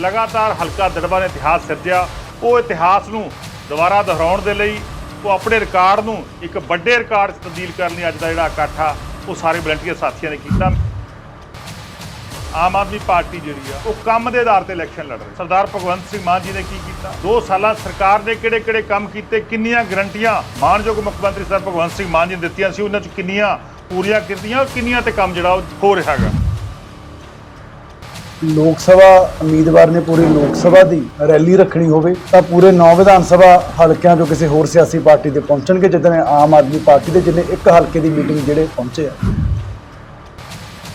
ਲਗਾਤਾਰ ਹਲਕਾ ਦੜਬਾ ਨੇ ਇਤਿਹਾਸ ਸਿਰਜਿਆ। ਉਹ ਇਤਿਹਾਸ ਨੂੰ ਦੁਬਾਰਾ ਦੁਹਰਾਉਣ ਦੇ ਲਈ ਉਹ ਆਪਣੇ ਰਿਕਾਰਡ ਨੂੰ ਇੱਕ ਵੱਡੇ ਰਿਕਾਰਡ 'ਚ ਤਬਦੀਲ ਕਰਨ ਲਈ ਅੱਜ ਦਾ ਜਿਹੜਾ ਇਕੱਠ ਆ, ਉਹ ਸਾਰੇ ਵਲੰਟੀਅਰ ਸਾਥੀਆਂ ਨੇ ਕੀਤਾ। ਆਮ ਆਦਮੀ ਪਾਰਟੀ ਜਿਹੜੀ ਆ, ਉਹ ਕੰਮ ਦੇ ਆਧਾਰ ਤੇ ਇਲੈਕਸ਼ਨ ਲੜ ਰਹੀ। ਸਰਦਾਰ ਭਗਵੰਤ ਸਿੰਘ ਮਾਨ ਜੀ ਨੇ ਕੀ ਕੀਤਾ? 2 ਸਾਲਾਂ ਸਰਕਾਰ ਨੇ ਕਿਹੜੇ ਕਿਹੜੇ ਕੰਮ ਕੀਤੇ? ਕਿੰਨੀਆਂ ਗਰੰਟੀਆਂ? ਮਾਨਯੋਗ ਮੁੱਖ ਮੰਤਰੀ ਸਰ ਭਗਵੰਤ ਸਿੰਘ ਮਾਨ ਜੀ ਨੇ ਦਿੱਤੀਆਂ ਸੀ। ਉਹਨਾਂ ਚ ਕਿੰਨੀਆਂ ਪੂਰੀਆਂ ਕੀਤੀਆਂ ਕਿੰਨੀਆਂ ਤੇ ਕੰਮ ਜਿਹੜਾ ਉਹ ਹੋ ਰਿਹਾ ਹੈਗਾ? ਲੋਕ ਸਭਾ ਉਮੀਦਵਾਰ ਨੇ ਪੂਰੀ ਲੋਕ ਸਭਾ ਦੀ ਰੈਲੀ ਰੱਖਣੀ ਹੋਵੇ ਤਾਂ ਪੂਰੇ 9 ਵਿਧਾਨ ਸਭਾ ਹਲਕਿਆਂ ਤੋਂ ਕਿਸੇ ਹੋਰ ਸਿਆਸੀ ਪਾਰਟੀ ਦੇ ਪਹੁੰਚਣਗੇ, ਜਿੱਦਾਂ ਆਮ ਆਦਮੀ ਪਾਰਟੀ ਦੇ ਜਿੰਨੇ ਇੱਕ ਹਲਕੇ ਦੀ ਮੀਟਿੰਗ ਜਿਹੜੇ ਪਹੁੰਚੇ ਆ।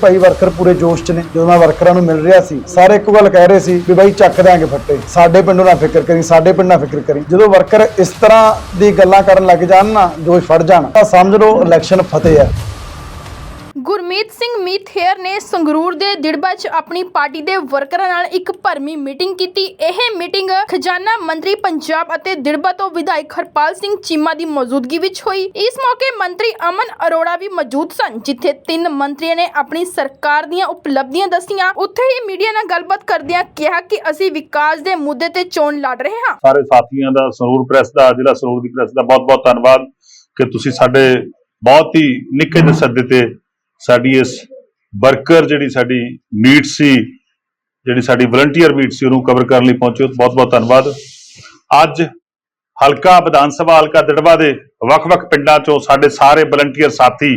ਭਾਈ ਵਰਕਰ ਪੂਰੇ ਜੋਸ਼ 'ਚ ਨੇ, ਜਦੋਂ ਮੈਂ ਵਰਕਰਾਂ ਨੂੰ ਮਿਲ ਰਿਹਾ ਸੀ, ਸਾਰੇ ਇੱਕੋ ਗੱਲ ਕਹਿ ਰਹੇ ਸੀ ਵੀ ਬਾਈ ਚੱਕ ਦਿਆਂਗੇ ਫੱਟੇ, ਸਾਡੇ ਪਿੰਡੋਂ ਨਾ ਫਿਕਰ ਕਰੀ, ਸਾਡੇ ਪਿੰਡ ਨਾ ਫਿਕਰ ਕਰੀ। ਜਦੋਂ ਵਰਕਰ ਇਸ ਤਰ੍ਹਾਂ ਦੀ ਗੱਲਾਂ ਕਰਨ ਲੱਗ ਜਾਣ ਨਾ ਜੋਸ਼ ਫੜ ਜਾਣ, ਤਾਂ ਸਮਝ ਲਓ ਇਲੈਕਸ਼ਨ ਫਤਿਹ ਆ। ਗੁਰਮੀਤ ਸਿੰਘ ਮੀਥੇਰ ਨੇ ਸੰਗਰੂਰ ਦੇ ਦਿੜਬਾ 'ਚ ਆਪਣੀ ਪਾਰਟੀ ਦੇ ਵਰਕਰਾਂ ਨਾਲ ਇੱਕ ਭਰਮੀ ਮੀਟਿੰਗ ਕੀਤੀ। ਇਹ ਮੀਟਿੰਗ ਖਜ਼ਾਨਾ ਮੰਤਰੀ ਪੰਜਾਬ ਅਤੇ ਦਿੜਬਾ ਤੋਂ ਵਿਧਾਇਕ ਹਰਪਾਲ ਸਿੰਘ ਚੀਮਾ ਦੀ ਮੌਜੂਦਗੀ ਵਿੱਚ ਹੋਈ। ਇਸ ਮੌਕੇ ਮੰਤਰੀ ਅਮਨ ਅਰੋੜਾ ਵੀ ਮੌਜੂਦ ਸਨ, ਜਿੱਥੇ ਤਿੰਨ ਮੰਤਰੀਆਂ ਨੇ ਆਪਣੀ ਸਰਕਾਰ ਦੀਆਂ ਉਪਲਬਧੀਆਂ ਦੱਸੀਆਂ। ਉੱਥੇ ਹੀ ਮੀਡੀਆ ਨਾਲ ਗੱਲਬਾਤ ਕਰਦਿਆਂ ਕਿਹਾ ਕਿ ਅਸੀਂ ਵਿਕਾਸ ਦੇ ਮੁੱਦੇ ਤੇ ਚੋਣ ਲੜ ਰਹੇ ਹਾਂ। ਸਾਰੇ ਸਾਥੀਆਂ ਦਾ, ਸੰਗਰੂਰ ਪ੍ਰੈਸ ਦਾ, ਜ਼ਿਲ੍ਹਾ ਸਰੂਰ ਦੀ ਪ੍ਰੈਸ ਦਾ ਬਹੁਤ ਬਹੁਤ ਧੰਨਵਾਦ ਕਿ ਤੁਸੀਂ ਸਾਡੇ ਬਹੁਤ ਹੀ ਨਿੱਕੇ ਜਿਹੇ ਸੱਦੇ ਤੇ ਸਾਡੀ ਇਸ ਵਰਕਰ ਜਿਹੜੀ ਸਾਡੀ ਮੀਟ ਸੀ, ਜਿਹੜੀ ਸਾਡੀ ਵਲੰਟੀਅਰ ਮੀਟ ਸੀ, ਉਹਨੂੰ ਕਵਰ ਕਰਨ ਲਈ ਪਹੁੰਚੇ ਬਹੁਤ ਬਹੁਤ ਧੰਨਵਾਦ। ਅੱਜ ਹਲਕਾ ਵਿਧਾਨ ਸਭਾ, ਹਲਕਾ ਦੜਵਾ ਦੇ ਵੱਖ-ਵੱਖ ਪਿੰਡਾਂ ਚੋਂ ਸਾਡੇ ਸਾਰੇ ਵਲੰਟੀਅਰ ਸਾਥੀ,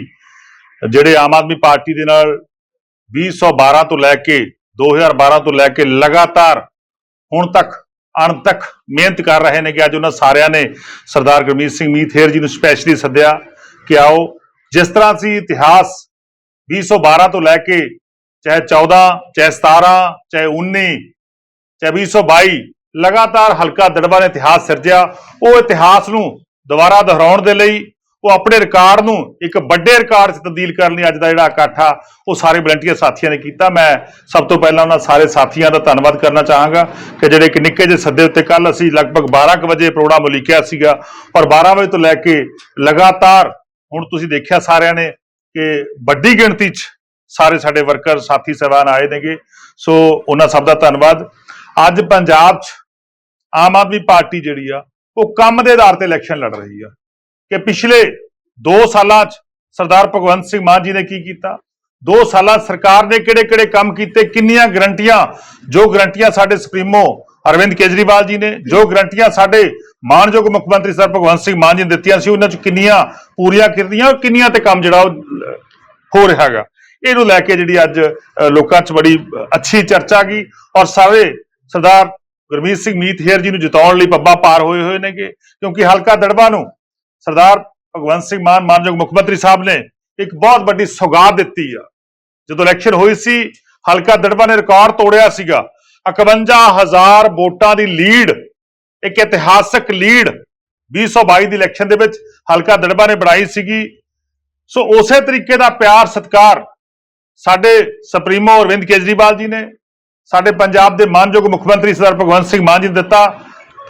ਜਿਹੜੇ ਆਮ ਆਦਮੀ ਪਾਰਟੀ ਦੇ ਨਾਲ 2012 ਤੋਂ ਲੈ ਕੇ 2012 ਤੋਂ ਲੈ ਕੇ ਲਗਾਤਾਰ ਹੁਣ ਤੱਕ ਅਣਤੱਕ ਮਿਹਨਤ ਕਰ ਰਹੇ ਨੇ ਕਿ ਅੱਜ ਉਹਨਾਂ ਸਾਰਿਆਂ ਨੇ ਸਰਦਾਰ ਗੁਰਮੀਤ ਸਿੰਘ ਮੀਥੇਰ ਜੀ ਨੂੰ ਸਪੈਸ਼ਲੀ ਸੱਦਿਆ ਕਿ ਆਓ, ਜਿਸ ਤਰ੍ਹਾਂ ਅਸੀਂ ਇਤਿਹਾਸ 2012 ਤੋਂ ਲੈ ਕੇ ਚਾਹੇ 14 ਚਾਹੇ 17 ਚਾਹੇ 19 ਚਾਹੇ 2022 ਲਗਾਤਾਰ ਹਲਕਾ ਦੜਬਾ ਨੇ ਇਤਿਹਾਸ ਸਿਰਜਿਆ ਉਹ ਇਤਿਹਾਸ ਨੂੰ ਦੁਬਾਰਾ ਦੁਹਰਾਉਣ ਦੇ ਲਈ ਉਹ ਆਪਣੇ ਰਿਕਾਰਡ ਨੂੰ ਇੱਕ ਵੱਡੇ ਰਿਕਾਰਡ 'ਚ ਤਬਦੀਲ ਕਰਨ ਲਈ ਅੱਜ ਦਾ ਜਿਹੜਾ ਇਕੱਠ ਆ ਉਹ ਸਾਰੇ ਵਲੰਟੀਅਰ ਸਾਥੀਆਂ ਨੇ ਕੀਤਾ ਮੈਂ ਸਭ ਤੋਂ ਪਹਿਲਾਂ ਉਹਨਾਂ ਸਾਰੇ ਸਾਥੀਆਂ ਦਾ ਧੰਨਵਾਦ ਕਰਨਾ ਚਾਹਾਂਗਾ ਕਿ ਜਿਹੜੇ ਇੱਕ ਨਿੱਕੇ ਜਿਹੇ ਸੱਦੇ ਉੱਤੇ ਕੱਲ ਅਸੀਂ ਲਗਭਗ 12 ਕੁ ਵਜੇ ਪ੍ਰੋਗਰਾਮ ਉਲੀਕਿਆ ਸੀਗਾ ਔਰ 12 ਵਜੇ ਤੋਂ ਲੈ ਕੇ ਲਗਾਤਾਰ ਹੁਣ ਤੁਸੀਂ ਦੇਖਿਆ ਸਾਰਿਆਂ ਨੇ ਕਿ ਵੱਡੀ ਗਿਣਤੀ 'ਚ ਸਾਰੇ ਸਾਡੇ ਵਰਕਰ ਸਾਥੀ, ਸਹਿਬਾਨ ਆਏ ਨੇਗੇ। ਸੋ ਉਹਨਾਂ ਸਭ ਦਾ ਧੰਨਵਾਦ। ਅੱਜ ਪੰਜਾਬ 'ਚ ਆਮ ਆਦਮੀ ਪਾਰਟੀ ਜਿਹੜੀ ਆ, ਉਹ ਕੰਮ ਦੇ ਆਧਾਰ ਤੇ ਇਲੈਕਸ਼ਨ ਲੜ ਰਹੀ ਆ। ਕਿ ਪਿਛਲੇ 2 ਸਾਲਾਂ 'ਚ ਸਰਦਾਰ ਭਗਵੰਤ ਸਿੰਘ ਮਾਨ ਜੀ ਨੇ ਕੀ ਕੀਤਾ? 2 ਸਾਲਾਂ ਸਰਕਾਰ ਨੇ ਕਿਹੜੇ-ਕਿਹੜੇ ਕੰਮ ਕੀਤੇ? ਕਿੰਨੀਆਂ ਗਰੰਟੀਆਂ? ਜੋ ਗਰੰਟੀਆਂ ਸਾਡੇ ਸੁਪਰੀਮੋ ਅਰਵਿੰਦ ਕੇਜਰੀਵਾਲ ਜੀ ਨੇ, ਜੋ ਗਰੰਟੀਆਂ ਸਾਡੇ ਮਾਨਯੋਗ ਮੁੱਖ ਮੰਤਰੀ ਸਰ ਭਗਵੰਤ ਸਿੰਘ ਮਾਨ ਜੀ ਨੇ ਦਿੱਤੀਆਂ ਸੀ, ਉਹਨਾਂ 'ਚ ਕਿੰਨੀਆਂ ਪੂਰੀਆਂ ਕੀਤੀਆਂ ਕਿੰਨੀਆਂ ਤੇ ਕੰਮ ਜਿਹੜਾ ਉਹ ਹੋ ਰਿਹਾ ਹੈਗਾ। ਇਹਨੂੰ ਲੈ ਕੇ ਜਿਹੜੀ ਅੱਜ ਲੋਕਾਂ 'ਚ ਬੜੀ ਅੱਛੀ ਚਰਚਾ ਗਈ ਔਰ ਸਾਰੇ ਸਰਦਾਰ ਗੁਰਮੀਤ ਸਿੰਘ ਮੀਤਹੇਰ ਜੀ ਨੂੰ ਜਿਤਾਉਣ ਲਈ ਪੱਬਾ ਪਾਰ ਹੋਏ ਹੋਏ ਨੇਗੇ, ਕਿਉਂਕਿ ਹਲਕਾ ਦੜਬਾ ਨੂੰ ਸਰਦਾਰ ਭਗਵੰਤ ਸਿੰਘ ਮਾਨ, ਮਾਨਯੋਗ ਮੁੱਖ ਮੰਤਰੀ ਸਾਹਿਬ ਨੇ ਇੱਕ ਬਹੁਤ ਵੱਡੀ ਸੌਗਾਤ ਦਿੱਤੀ ਆ। ਜਦੋਂ ਇਲੈਕਸ਼ਨ ਹੋਈ ਸੀ, ਹਲਕਾ ਦੜਬਾ ਨੇ ਰਿਕਾਰਡ ਤੋੜਿਆ ਸੀਗਾ 51000 ਵੋਟਾਂ ਦੀ ਲੀਡ, ਇੱਕ ਇਤਿਹਾਸਕ ਲੀਡ 2022 ਦੀ ਇਲੈਕਸ਼ਨ ਦੇ ਵਿੱਚ ਹਲਕਾ ਦੜਬਾ ਨੇ ਬਣਾਈ ਸੀਗੀ। ਸੋ ਉਸੇ ਤਰੀਕੇ ਦਾ ਪਿਆਰ ਸਤਿਕਾਰ ਸਾਡੇ ਸੁਪਰੀਮੋ ਅਰਵਿੰਦ ਕੇਜਰੀਵਾਲ ਜੀ ਨੇ, ਸਾਡੇ ਪੰਜਾਬ ਦੇ ਮਾਨਯੋਗ ਮੁੱਖ ਮੰਤਰੀ ਸਰਦਾਰ ਭਗਵੰਤ ਸਿੰਘ ਮਾਨ ਜੀ ਨੇ ਦਿੱਤਾ।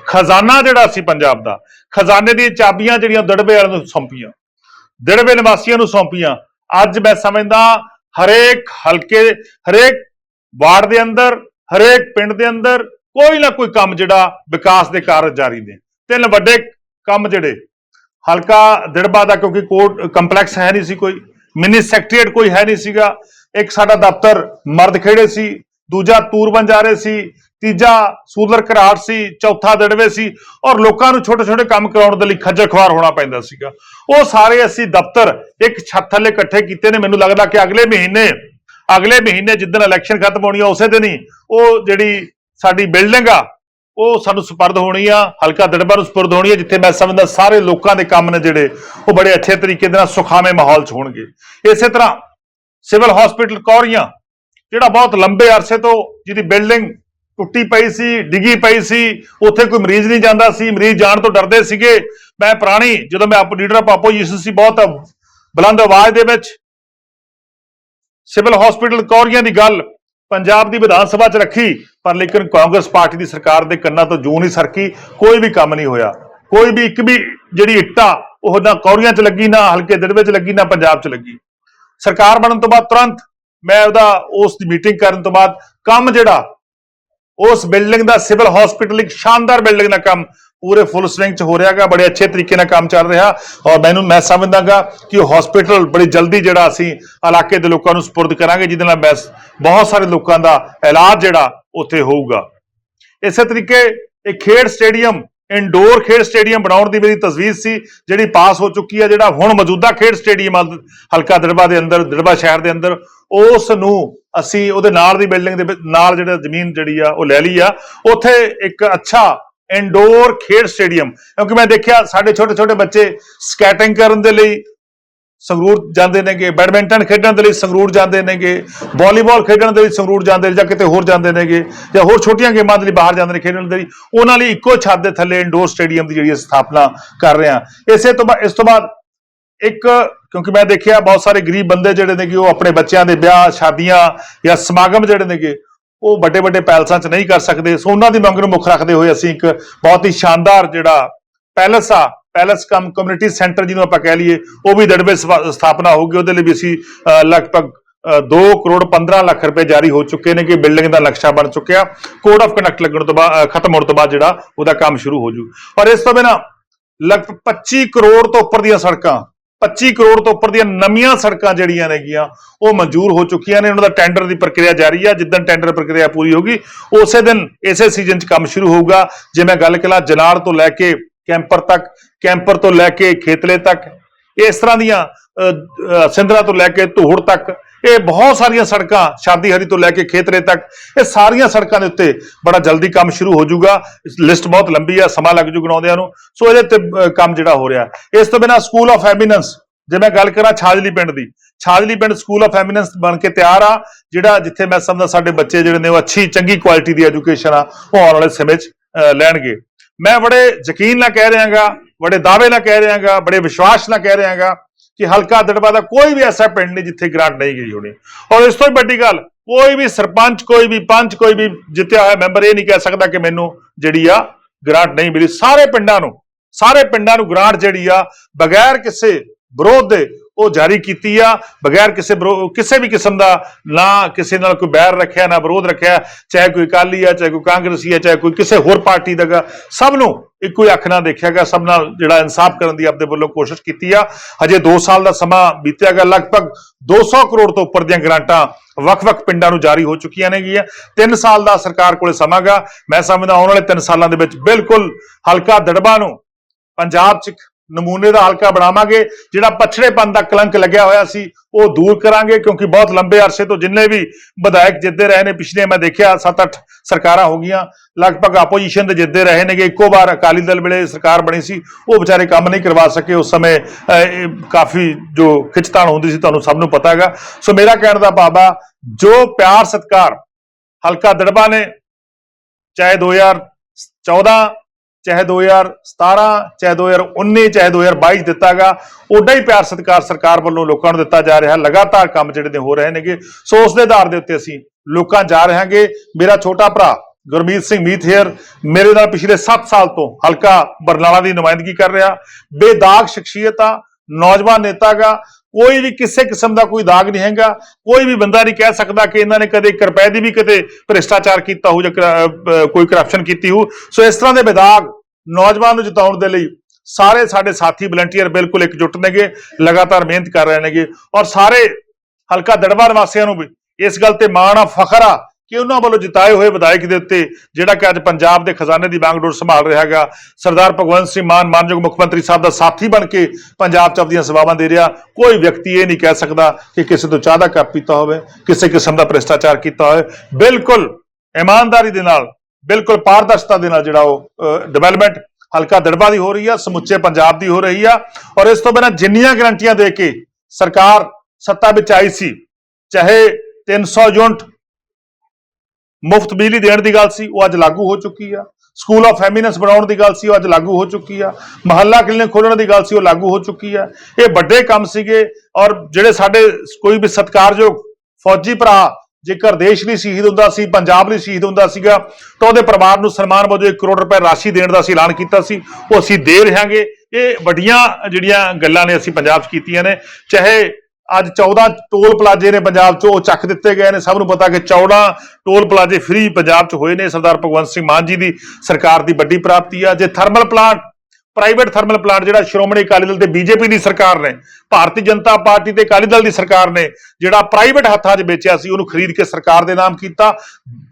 ਖਜ਼ਾਨਾ ਜਿਹੜਾ ਸੀ ਪੰਜਾਬ ਦਾ, ਖਜ਼ਾਨੇ ਦੀਆਂ ਚਾਬੀਆਂ ਜਿਹੜੀਆਂ ਦੜਬੇ ਵਾਲਿਆਂ ਨੂੰ ਸੌਂਪੀਆਂ, ਦੜਬੇ ਨਿਵਾਸੀਆਂ ਨੂੰ ਸੌਂਪੀਆਂ। ਅੱਜ ਮੈਂ ਸਮਝਦਾ, ਹਰੇਕ ਹਲਕੇ, ਹਰੇਕ ਵਾਰਡ ਦੇ ਅੰਦਰ ਹਰੇਕ ਪਿੰਡ ਦੇ ਅੰਦਰ ਕੋਈ ਨਾ ਕੋਈ ਕੰਮ ਜਿਹੜਾ ਵਿਕਾਸ ਦੇ ਕਾਰਜ ਜਾਰੀ ਨੇ। ਤਿੰਨ ਵੱਡੇ ਕੰਮ ਜਿਹੜੇ, ਹਲਕਾ ਦਿੜਬਾ ਦਾ ਕਿਉਂਕਿ ਕੋਰਟ ਕੰਪਲੈਕਸ ਹੈ ਨਹੀਂ ਸੀ ਕੋਈ, ਮਿਨੀ ਸੈਕਟਰੀਏਟ ਕੋਈ ਹੈ ਨਹੀਂ ਸੀਗਾ। ਇੱਕ ਸਾਡਾ ਦਫ਼ਤਰ ਮਰਦ ਖੇੜੇ ਸੀ, ਦੂਜਾ ਤੂਰ ਰਹੇ ਸੀ, ਤੀਜਾ ਸੂਲਰ ਘਰਾਟ ਸੀ, ਚੌਥਾ ਦੜਵੇ ਸੀ ਔਰ ਲੋਕਾਂ ਨੂੰ ਛੋਟੇ ਛੋਟੇ ਕੰਮ ਕਰਾਉਣ ਦੇ ਲਈ ਖੱਜਲ ਖਵਾਰ ਹੋਣਾ ਪੈਂਦਾ ਸੀਗਾ। ਉਹ ਸਾਰੇ ਅਸੀਂ ਦਫ਼ਤਰ ਇੱਕ ਛੱਤ ਥੱਲੇ ਇਕੱਠੇ ਕੀਤੇ ਨੇ। ਮੈਨੂੰ ਲੱਗਦਾ ਕਿ ਅਗਲੇ ਮਹੀਨੇ ਅਗਲੇ ਮਹੀਨੇ ਜਿੱਦਣ ਇਲੈਕਸ਼ਨ ਖਤਮ ਹੋਣੀ ਆ, ਉਸੇ ਦਿਨ ਹੀ ਉਹ ਜਿਹੜੀ ਸਾਡੀ ਬਿਲਡਿੰਗ ਆ, ਉਹ ਸਾਨੂੰ ਸਪਰਦ ਹੋਣੀ ਆ, ਹਲਕਾ ਦੜਬਾ ਨੂੰ ਸਪਰਦ ਹੋਣੀ ਆ, ਜਿੱਥੇ ਮੈਂ ਸਮਝਦਾ ਸਾਰੇ ਲੋਕਾਂ ਦੇ ਕੰਮ ਨੇ ਜਿਹੜੇ ਉਹ ਬੜੇ ਅੱਛੇ ਤਰੀਕੇ ਦੇ ਨਾਲ ਸੁਖਾਵੇਂ ਮਾਹੌਲ 'ਚ ਹੋਣਗੇ। ਇਸੇ ਤਰ੍ਹਾਂ ਸਿਵਲ ਹਸਪੀਟਲ ਕੌਰੀਆਂ, ਜਿਹੜਾ ਬਹੁਤ ਲੰਬੇ ਅਰਸੇ ਤੋਂ ਜਿਹਦੀ ਬਿਲਡਿੰਗ ਟੁੱਟੀ ਪਈ ਸੀ, ਡਿੱਗੀ ਪਈ ਸੀ, ਉੱਥੇ ਕੋਈ ਮਰੀਜ਼ ਨਹੀਂ ਜਾਂਦਾ ਸੀ, ਮਰੀਜ਼ ਜਾਣ ਤੋਂ ਡਰਦੇ ਸੀਗੇ। ਮੈਂ ਪੁਰਾਣੀ, ਜਦੋਂ ਮੈਂ ਆਪ ਲੀਡਰ ਆਫ ਆਪੋਜੀਸ਼ਨ ਸੀ, ਬਹੁਤ ਬੁਲੰਦ ਆਵਾਜ਼ ਦੇ ਵਿੱਚ ਸਿਵਲ ਹਸਪੀਟਲ ਕੌਰੀਆਂ ਦੀ ਗੱਲ ਪੰਜਾਬ ਦੀ ਵਿਧਾਨ ਸਭਾ 'ਚ ਰੱਖੀ, ਪਰ ਲੇਕਿਨ ਕਾਂਗਰਸ ਪਾਰਟੀ ਦੀ ਸਰਕਾਰ ਦੇ ਕੰਨਾਂ ਤੋਂ ਜੂ ਨਹੀਂ ਸਰਕੀ, ਕੋਈ ਵੀ ਕੰਮ ਨਹੀਂ ਹੋਇਆ। ਕੋਈ ਵੀ ਇੱਕ ਵੀ ਜਿਹੜੀ ਇੱਟਾ, ਉਹ ਨਾ ਕੌਰੀਆਂ 'ਚ ਲੱਗੀ, ਨਾ ਹਲਕੇ ਦਿੜਵੇ 'ਚ ਲੱਗੀ, ਨਾ ਪੰਜਾਬ 'ਚ ਲੱਗੀ। ਸਰਕਾਰ ਬਣਨ ਤੋਂ ਬਾਅਦ ਤੁਰੰਤ ਮੈਂ ਉਹਦਾ, ਉਸ ਦੀ ਮੀਟਿੰਗ ਕਰਨ ਤੋਂ ਬਾਅਦ ਕੰਮ ਜਿਹੜਾ ਉਸ ਬਿਲਡਿੰਗ ਦਾ ਸਿਵਲ ਹਸਪੀਟਲ ਇੱਕ ਸ਼ਾਨਦਾਰ ਬਿਲਡਿੰਗ ਦਾ ਕੰਮ ਪੂਰੇ ਫੁੱਲ ਸਵਿੰਗ ਚ ਹੋ ਰਿਹਾਗਾ ਬੜੇ ਅੱਛੇ ਤਰੀਕੇ ਨਾਲ ਕੰਮ ਚੱਲ ਰਿਹਾ। ਔਰ ਮੈਨੂੰ, ਮੈਂ ਸਮਝਦਾਗਾ ਕਿ ਉਹ ਹਸਪੀਟਲ ਬੜੀ ਜਲਦੀ ਜਿਹੜਾ ਅਸੀਂ ਇਲਾਕੇ ਦੇ ਲੋਕਾਂ ਨੂੰ ਸਪੁਰਦ ਕਰਾਂਗੇ, ਜਿਹਦੇ ਨਾਲ ਬਸ ਬਹੁਤ ਸਾਰੇ ਲੋਕਾਂ ਦਾ ਇਲਾਜ ਜਿਹੜਾ ਉੱਥੇ ਹੋਊਗਾ। ਇਸੇ ਤਰੀਕੇ ਇੱਕ ਖੇਡ ਸਟੇਡੀਅਮ ਇਨਡੋਰ ਖੇਡ ਸਟੇਡੀਅਮ ਬਣਾਉਣ ਦੀ ਮੇਰੀ ਤਜਵੀਜ਼ ਸੀ, ਜਿਹੜੀ ਪਾਸ ਹੋ ਚੁੱਕੀ ਹੈ, ਜਿਹੜਾ ਹੁਣ ਮੌਜੂਦਾ ਖੇਡ ਸਟੇਡੀਅਮ ਆ ਹਲਕਾ ਦੜਬਾ ਦੇ ਅੰਦਰ, ਦੜਬਾ ਸ਼ਹਿਰ ਦੇ ਅੰਦਰ, ਉਸ ਨੂੰ ਅਸੀਂ ਉਹਦੇ ਨਾਲ ਦੀ ਬਿਲਡਿੰਗ ਦੇ ਨਾਲ ਜਿਹੜਾ ਜ਼ਮੀਨ ਜਿਹੜੀ ਆ, ਉਹ ਲੈ ਲਈ ਆ। ਉੱਥੇ ਇੱਕ ਅੱਛਾ ਇੰਡੋਰ ਖੇਡ ਸਟੇਡੀਅਮ, ਕਿਉਂਕਿ ਮੈਂ ਦੇਖਿਆ ਸਾਡੇ ਛੋਟੇ ਛੋਟੇ ਬੱਚੇ ਸਕੈਟਿੰਗ ਕਰਨ ਦੇ ਲਈ ਸੰਗਰੂਰ ਜਾਂਦੇ ਨੇਗੇ ਬੈਡਮਿੰਟਨ ਖੇਡਣ ਦੇ ਲਈ ਸੰਗਰੂਰ ਜਾਂਦੇ ਨੇਗੇ ਵਾਲੀਬਾਲ ਖੇਡਣ ਦੇ ਲਈ ਸੰਗਰੂਰ ਜਾਂਦੇ ਨੇ ਜਾਂ ਕਿਤੇ ਹੋਰ ਜਾਂਦੇ ਨੇਗੇ, ਜਾਂ ਹੋਰ ਛੋਟੀਆਂ ਗੇਮਾਂ ਦੇ ਲਈ ਬਾਹਰ ਜਾਂਦੇ ਨੇ ਖੇਡਣ ਦੇ ਲਈ, ਉਹਨਾਂ ਲਈ ਇੱਕੋ ਛੱਤ ਦੇ ਥੱਲੇ ਇੰਡੋਰ ਸਟੇਡੀਅਮ ਦੀ ਜਿਹੜੀ ਸਥਾਪਨਾ ਕਰ ਰਹੇ ਹਾਂ। ਇਸੇ ਤੋਂ ਬਾਅਦ ਇਸ ਤੋਂ ਬਾਅਦ ਇੱਕ ਕਿਉਂਕਿ ਮੈਂ ਦੇਖਿਆ ਬਹੁਤ ਸਾਰੇ ਗਰੀਬ ਬੰਦੇ ਜਿਹੜੇ ਨੇਗੇ, ਉਹ ਆਪਣੇ ਬੱਚਿਆਂ ਦੇ ਵਿਆਹ, ਸ਼ਾਦੀਆਂ ਜਾਂ ਸਮਾਗਮ ਜਿਹੜੇ ਨੇਗੇ, ਉਹ ਵੱਡੇ ਵੱਡੇ ਪੈਲਸਾਂ 'ਚ ਨਹੀਂ ਕਰ ਸਕਦੇ। ਸੋ ਉਹਨਾਂ ਦੀ ਮੰਗ ਨੂੰ ਮੁੱਖ ਰੱਖਦੇ ਹੋਏ ਅਸੀਂ ਇੱਕ ਬਹੁਤ ਹੀ ਸ਼ਾਨਦਾਰ ਜਿਹੜਾ ਪੈਲਸ ਆ, ਪੈਲਸ ਕਮ ਕਮਿਊਨਿਟੀ ਸੈਂਟਰ ਜਿਹਨੂੰ ਆਪਾਂ ਕਹਿ ਲਈਏ, ਉਹ ਵੀ ਦੜਬੇ ਸਥਾਪਨਾ ਹੋਊਗੀ। ਉਹਦੇ ਲਈ ਵੀ ਅਸੀਂ ਲਗਭਗ 2 ਕਰੋੜ 15 ਲੱਖ ਰੁਪਏ ਜਾਰੀ ਹੋ ਚੁੱਕੇ ਨੇ ਕਿ ਬਿਲਡਿੰਗ ਦਾ ਨਕਸ਼ਾ ਬਣ ਚੁੱਕਿਆ। ਕੋਡ ਆਫ ਕੰਡਕਟ ਲੱਗਣ ਤੋਂ ਬਾਅਦ ਖਤਮ ਹੋਣ ਤੋਂ ਬਾਅਦ ਜਿਹੜਾ ਉਹਦਾ ਕੰਮ ਸ਼ੁਰੂ ਹੋ ਜੂ। ਪਰ ਇਸ ਤੋਂ ਬਿਨਾਂ ਲਗਭਗ 25 ਕਰੋੜ ਤੋਂ ਉੱਪਰ ਦੀਆਂ ਸੜਕਾਂ 25 ਕਰੋੜ ਤੋਂ ਉੱਪਰ ਦੀਆਂ ਨਵੀਆਂ ਸੜਕਾਂ ਜਿਹੜੀਆਂ ਨੇਗੀਆਂ ਉਹ ਮਨਜ਼ੂਰ ਹੋ ਚੁੱਕੀਆਂ ਨੇ। ਉਹਨਾਂ ਦਾ ਟੈਂਡਰ ਦੀ ਪ੍ਰਕਿਰਿਆ ਜਾਰੀ ਆ। ਜਿੱਦਣ ਟੈਂਡਰ ਪ੍ਰਕਿਰਿਆ ਪੂਰੀ ਹੋਗੀ ਉਸੇ ਦਿਨ ਇਸੇ ਸੀਜ਼ਨ 'ਚ ਕੰਮ ਸ਼ੁਰੂ ਹੋਊਗਾ। ਜੇ ਮੈਂ ਗੱਲ ਕਰਾਂ ਜਨਾਲ ਤੋਂ ਲੈ ਕੇ ਕੈਂਪਰ ਤੱਕ ਕੈਂਪਰ ਤੋਂ ਲੈ ਕੇ ਖੇਤਲੇ ਤੱਕ ਇਸ ਤਰ੍ਹਾਂ ਦੀਆਂ ਅ, ਸਿੰਦਰਾ ਤੋਂ ਲੈ ਕੇ ਧੂੜ ਤੱਕ ਇਹ ਬਹੁਤ ਸਾਰੀਆਂ ਸੜਕਾਂ ਸ਼ਾਦੀ ਹਰੀ ਤੋਂ ਲੈ ਕੇ ਖੇਤਰੇ ਤੱਕ, ਇਹ ਸਾਰੀਆਂ ਸੜਕਾਂ ਦੇ ਉੱਤੇ ਬੜਾ ਜਲਦੀ ਕੰਮ ਸ਼ੁਰੂ ਹੋ ਜਾਊਗਾ। ਲਿਸਟ ਬਹੁਤ ਲੰਬੀ ਆ, ਸਮਾਂ ਲੱਗ ਜੂ ਗਣਾਉਂਦਿਆਂ ਨੂੰ। ਸੋ ਇਹਦੇ ਤੇ ਕੰਮ ਜਿਹੜਾ ਹੋ ਰਿਹਾ। ਇਸ ਤੋਂ ਬਿਨਾਂ ਸਕੂਲ ਆਫ ਐਮੀਨੈਂਸ ਜੇ ਮੈਂ ਗੱਲ ਕਰਾਂ ਛਾਜਲੀ ਪਿੰਡ ਦੀ, ਛਾਜਲੀ ਪਿੰਡ ਸਕੂਲ ਆਫ ਐਮੀਨੈਂਸ ਬਣ ਕੇ ਤਿਆਰ ਆ, ਜਿਹੜਾ ਜਿੱਥੇ ਮੈਂ ਸਮਝਦਾ ਸਾਡੇ ਬੱਚੇ ਜਿਹੜੇ ਨੇ ਉਹ ਅੱਛੀ, ਚੰਗੀ ਕੁਆਲਿਟੀ ਦੀ ਐਜੂਕੇਸ਼ਨ ਆ, ਉਹ ਆਉਣ ਵਾਲੇ ਸਮੇਂ 'ਚ ਲੈਣਗੇ। ਮੈਂ ਬੜੇ ਯਕੀਨ ਨਾਲ ਕਹਿ ਰਿਹਾਗਾ, ਬੜੇ ਦਾਅਵੇ ਨਾਲ ਕਹਿ ਰਿਹਾਗਾ, ਬੜੇ ਵਿਸ਼ਵਾਸ ਨਾਲ ਕਹਿ ਰਿਹਾਗਾ ਕਿ ਹਲਕਾ ਦੜਬਾ ਦਾ ਕੋਈ ਵੀ ਐਸਾ ਪਿੰਡ ਨਹੀਂ ਜਿੱਥੇ ਗ੍ਰਾਂਟ ਨਹੀਂ ਗਈ ਹੋਣੀ। ਔਰ ਇਸ ਤੋਂ ਵੀ ਵੱਡੀ ਗੱਲ, ਕੋਈ ਵੀ ਸਰਪੰਚ, ਕੋਈ ਵੀ ਪੰਚ, ਕੋਈ ਵੀ ਜਿੱਤਿਆ ਹੋਇਆ ਮੈਂਬਰ ਇਹ ਨਹੀਂ ਕਹਿ ਸਕਦਾ ਕਿ ਮੈਨੂੰ ਜਿਹੜੀ ਆ ਗ੍ਰਾਂਟ ਨਹੀਂ ਮਿਲੀ। ਸਾਰੇ ਪਿੰਡਾਂ ਨੂੰ, ਸਾਰੇ ਪਿੰਡਾਂ ਨੂੰ ਗ੍ਰਾਂਟ ਜਿਹੜੀ ਆ, ਬਗੈਰ ਕਿਸੇ ਵਿਰੋਧ ਦੇ ਉਹ ਜਾਰੀ ਕੀਤੀ ਆ, ਬਗੈਰ ਕਿਸੇ ਵਿਰੋ- ਕਿਸੇ ਵੀ ਕਿਸਮ ਦਾ ਨਾ ਕਿਸੇ ਨਾਲ ਕੋਈ ਬੈਰ ਰੱਖਿਆ, ਨਾ ਵਿਰੋਧ ਰੱਖਿਆ, ਚਾਹੇ ਕੋਈ ਅਕਾਲੀ ਆ, ਚਾਹੇ ਕੋਈ ਕਾਂਗਰਸੀ ਆ, ਚਾਹੇ ਕੋਈ ਕਿਸੇ ਹੋਰ ਪਾਰਟੀ ਦਾ ਗਾ, ਸਭ ਨੂੰ ਇੱਕੋ ਹੀ ਅੱਖ ਨਾਲ ਦੇਖਿਆ ਗਿਆ, ਸਭ ਨਾਲ ਜਿਹੜਾ ਇਨਸਾਫ ਕਰਨ ਦੀ ਆਪਦੇ ਵੱਲੋਂ ਕੋਸ਼ਿਸ਼ ਕੀਤੀ ਆ। ਹਜੇ 2 ਸਾਲ ਦਾ ਸਮਾਂ ਬੀਤਿਆ ਗਿਆ, ਲਗਭਗ 200 ਕਰੋੜ ਤੋਂ ਉੱਪਰ ਦੀਆਂ ਗ੍ਰਾਂਟਾਂ ਵੱਖ-ਵੱਖ ਪਿੰਡਾਂ ਨੂੰ ਜਾਰੀ ਹੋ ਚੁੱਕੀਆਂ ਨੇਗੀਆਂ। 3 ਸਾਲ ਦਾ ਸਰਕਾਰ ਕੋਲੇ ਸਮਾਂ ਗਾ। ਮੈਂ ਸਮਝਦਾ ਆਉਣ ਵਾਲੇ 3 ਸਾਲਾਂ ਦੇ ਵਿੱਚ ਬਿਲਕੁਲ ਹਲਕਾ ਦੜਬਾ ਨੂੰ ਪੰਜਾਬ 'ਚ ਨਮੂਨੇ ਦਾ ਹਲਕਾ ਬਣਾਵਾਂਗੇ ਜਿਹੜਾ ਪਛੜੇਪਨ ਦਾ ਕਲੰਕ ਲੱਗਿਆ ਹੋਇਆ ਸੀ ਉਹ ਦੂਰ ਕਰਾਂਗੇ ਕਿਉਂਕਿ ਬਹੁਤ ਲੰਬੇ ਅਰਸੇ ਤੋਂ ਜਿੰਨੇ ਵੀ ਵਿਧਾਇਕ ਜਿੱਦੇ ਰਹੇ ਨੇ ਪਿਛਲੇ ਮੈਂ ਦੇਖਿਆ 7-8 ਸਰਕਾਰਾਂ ਹੋ ਗਈਆਂ ਲਗਭਗ ਆਪੋਜੀਸ਼ਨ ਦੇ ਜਿੱਦੇ ਰਹੇ ਨੇਗੇ ਇੱਕੋ ਵਾਰ ਅਕਾਲੀ ਦਲ ਵੇਲੇ ਸਰਕਾਰ ਬਣੀ ਸੀ ਉਹ ਵਿਚਾਰੇ ਕੰਮ ਨਹੀਂ ਕਰਵਾ ਸਕੇ ਉਸ ਸਮੇਂ ਅਹ, ਕਾਫੀ ਜੋ ਖਿੱਚਤਾਣ ਹੁੰਦੀ ਸੀ ਤੁਹਾਨੂੰ ਸਭ ਨੂੰ ਪਤਾ ਹੈਗਾ। ਸੋ ਮੇਰਾ ਕਹਿਣ ਦਾ ਬਾਬਾ ਜੋ ਪਿਆਰ ਸਤਕਾਰ ਹਲਕਾ ਦੜਬਾ ਨੇ ਚਾਹੇ 2014 ਚਾਹੇ 2017 ਚਾਹੇ 2019 ਚਾਹੇ 2022 ਦਿੱਤਾਗਾ ਉਡਾ ਹੀ ਪਿਆਰ ਸਤਿਕਾਰ ਸਰਕਾਰ ਵੱਲੋਂ ਲੋਕਾਂ ਨੂੰ ਦਿੱਤਾ ਜਾ ਰਿਹਾ, ਲਗਾਤਾਰ ਕੰਮ ਜਿਹੜੇ ਨੇ ਹੋ ਰਹੇ ਨੇਗੇ। ਸੋ ਉਸ ਦੇ ਆਧਾਰ ਦੇ ਉੱਤੇ ਅਸੀਂ ਲੋਕਾਂ ਜਾ ਰਹਾਂਗੇ। ਮੇਰਾ ਛੋਟਾ ਭਰਾ ਗੁਰਮੀਤ ਸਿੰਘ ਮੀਥੇਰ ਮੇਰੇ ਨਾਲ ਪਿਛਲੇ 7 ਸਾਲ ਤੋਂ ਹਲਕਾ ਬਰਨਾਲਾ ਦੀ ਨੁਮਾਇੰਦਗੀ ਕਰ ਰਿਹਾ। ਬੇਦਾਗ ਸ਼ਖਸੀਅਤ ਆ, ਨੌਜਵਾਨ ਨੇਤਾਗਾ। ਕੋਈ ਵੀ ਕਿਸੇ ਕਿਸਮ ਦਾ ਕੋਈ ਦਾਗ ਨਹੀਂ ਹੈਗਾ, ਕੋਈ ਵੀ ਬੰਦਾ ਨਹੀਂ ਕਹਿ ਸਕਦਾ ਕਿ ਇਹਨਾਂ ਨੇ ਕਦੇ ਇੱਕ ਰੁਪਏ ਦੀ ਵੀ ਕਿਤੇ ਭ੍ਰਿਸ਼ਟਾਚਾਰ ਕੀਤਾ ਹੋ ਜਾਂ ਕੋਈ ਕਰਪਸ਼ਨ ਕੀਤੀ ਹੋ ਸੋ ਇਸ ਤਰ੍ਹਾਂ ਦੇ ਵਿਦਾਗ ਨੌਜਵਾਨ ਨੂੰ ਜਿਤਾਉਣ ਦੇ ਲਈ ਸਾਰੇ ਸਾਡੇ ਸਾਥੀ ਵਲੰਟੀਅਰ ਬਿਲਕੁਲ ਇਕਜੁੱਟ ਨੇਗੇ, ਲਗਾਤਾਰ ਮਿਹਨਤ ਕਰ ਰਹੇ ਨੇਗੇ ਔਰ ਸਾਰੇ ਹਲਕਾ ਦੜਬਾਰ ਵਾਸੀਆਂ ਨੂੰ ਵੀ ਇਸ ਗੱਲ ਤੇ ਮਾਣ ਆ, ਫਖਰ ਆ ਕਿ ਉਹਨਾਂ ਵੱਲੋਂ ਜਿਤਾਏ ਹੋਏ ਵਿਧਾਇਕ ਦੇ ਉੱਤੇ ਜਿਹੜਾ ਕਿ ਅੱਜ ਪੰਜਾਬ ਦੇ ਖਜ਼ਾਨੇ ਦੀ ਬਾਗਡੋਰ ਸੰਭਾਲ ਰਿਹਾ ਹੈਗਾ, ਸਰਦਾਰ ਭਗਵੰਤ ਸਿੰਘ ਮਾਨ, ਮਾਨਯੋਗ ਮੁੱਖ ਮੰਤਰੀ ਸਾਹਿਬ ਦਾ ਸਾਥੀ ਬਣ ਕੇ ਪੰਜਾਬ 'ਚ ਆਪਣੀਆਂ ਸੇਵਾਵਾਂ ਦੇ ਰਿਹਾ, ਕੋਈ ਵਿਅਕਤੀ ਇਹ ਨਹੀਂ ਕਹਿ ਸਕਦਾ ਕਿ ਕਿਸੇ ਤੋਂ ਚਾਹ ਦਾ ਕੱਪ ਪੀਤਾ ਹੋਵੇ, ਕਿਸੇ ਕਿਸਮ ਦਾ ਭ੍ਰਿਸ਼ਟਾਚਾਰ ਕੀਤਾ ਹੋਵੇ। ਬਿਲਕੁਲ ਇਮਾਨਦਾਰੀ ਦੇ ਨਾਲ, ਬਿਲਕੁਲ ਪਾਰਦਰਸ਼ਤਾ ਦੇ ਨਾਲ ਜਿਹੜਾ ਉਹ ਡਿਵੈਲਪਮੈਂਟ ਹਲਕਾ ਦੜਬਾ ਦੀ ਹੋ ਰਹੀ ਆ, ਸਮੁੱਚੇ ਪੰਜਾਬ ਦੀ ਹੋ ਰਹੀ ਆ ਔਰ ਇਸ ਤੋਂ ਬਿਨਾਂ ਜਿੰਨੀਆਂ ਗਰੰਟੀਆਂ ਦੇ ਕੇ ਸਰਕਾਰ ਸੱਤਾ ਵਿੱਚ ਆਈ ਸੀ, ਚਾਹੇ 300 ਯੂਨਿਟ ਮੁਫਤ ਬਿਜਲੀ ਦੇਣ ਦੀ ਗੱਲ ਸੀ, ਉਹ ਅੱਜ ਲਾਗੂ ਹੋ ਚੁੱਕੀ ਆ। ਸਕੂਲ ਆਫ ਐਮੀਨੈਂਸ ਬਣਾਉਣ ਦੀ ਗੱਲ ਸੀ, ਉਹ ਅੱਜ ਲਾਗੂ ਹੋ ਚੁੱਕੀ ਆ। ਮਹੱਲਾ ਕਲੀਨਿਕ ਖੋਲਣ ਦੀ ਗੱਲ ਸੀ, ਉਹ ਲਾਗੂ ਹੋ ਚੁੱਕੀ ਆ। ਇਹ ਵੱਡੇ ਕੰਮ ਸੀਗੇ ਔਰ ਜਿਹੜੇ ਸਾਡੇ ਕੋਈ ਵੀ ਸਤਿਕਾਰਯੋਗ ਫੌਜੀ ਭਰਾ, ਜੇਕਰ ਦੇਸ਼ ਲਈ ਸ਼ਹੀਦ ਹੁੰਦਾ ਸੀ, ਪੰਜਾਬ ਲਈ ਸ਼ਹੀਦ ਹੁੰਦਾ ਸੀਗਾ, ਤਾਂ ਉਹਦੇ ਪਰਿਵਾਰ ਨੂੰ ਸਨਮਾਨ ਵਜੋਂ 1 ਕਰੋੜ ਰੁਪਏ ਰਾਸ਼ੀ ਦੇਣ ਦਾ ਅਸੀਂ ਐਲਾਨ ਕੀਤਾ ਸੀ। ਉਹ ਅਸੀਂ ਦੇ ਰਹਾਂਗੇ। ਇਹ ਵੱਡੀਆਂ ਜਿਹੜੀਆਂ ਗੱਲਾਂ ਨੇ ਅਸੀਂ ਪੰਜਾਬ 'ਚ ਕੀਤੀਆਂ ਨੇ, ਚਾਹੇ ਅੱਜ 14 ਟੋਲ ਪਲਾਜ਼ੇ ਨੇ ਪੰਜਾਬ 'ਚੋਂ ਉਹ ਚੱਕ ਦਿੱਤੇ ਗਏ ਨੇ। ਸਭ ਨੂੰ ਪਤਾ ਕਿ 14 ਟੋਲ ਪਲਾਜ਼ੇ ਫ੍ਰੀ ਪੰਜਾਬ 'ਚ ਹੋਏ ਨੇ। ਸਰਦਾਰ ਭਗਵੰਤ ਸਿੰਘ ਮਾਨ ਜੀ ਦੀ ਸਰਕਾਰ ਦੀ ਵੱਡੀ ਪ੍ਰਾਪਤੀ ਆ। ਜੇ thermal plant private thermal plant ਜਿਹੜਾ ਸ਼੍ਰੋਮਣੀ ਅਕਾਲੀ ਦਲ ਤੇ ਬੀਜੇਪੀ ਦੀ ਸਰਕਾਰ ਨੇ, ਭਾਰਤੀ ਜਨਤਾ ਪਾਰਟੀ ਤੇ ਅਕਾਲੀ ਦਲ ਦੀ ਸਰਕਾਰ ਨੇ ਜਿਹੜਾ ਪ੍ਰਾਈਵੇਟ ਹੱਥਾਂ 'ਚ ਵੇਚਿਆ ਸੀ, ਉਹਨੂੰ ਖਰੀਦ ਕੇ ਸਰਕਾਰ ਦੇ ਨਾਮ ਕੀਤਾ,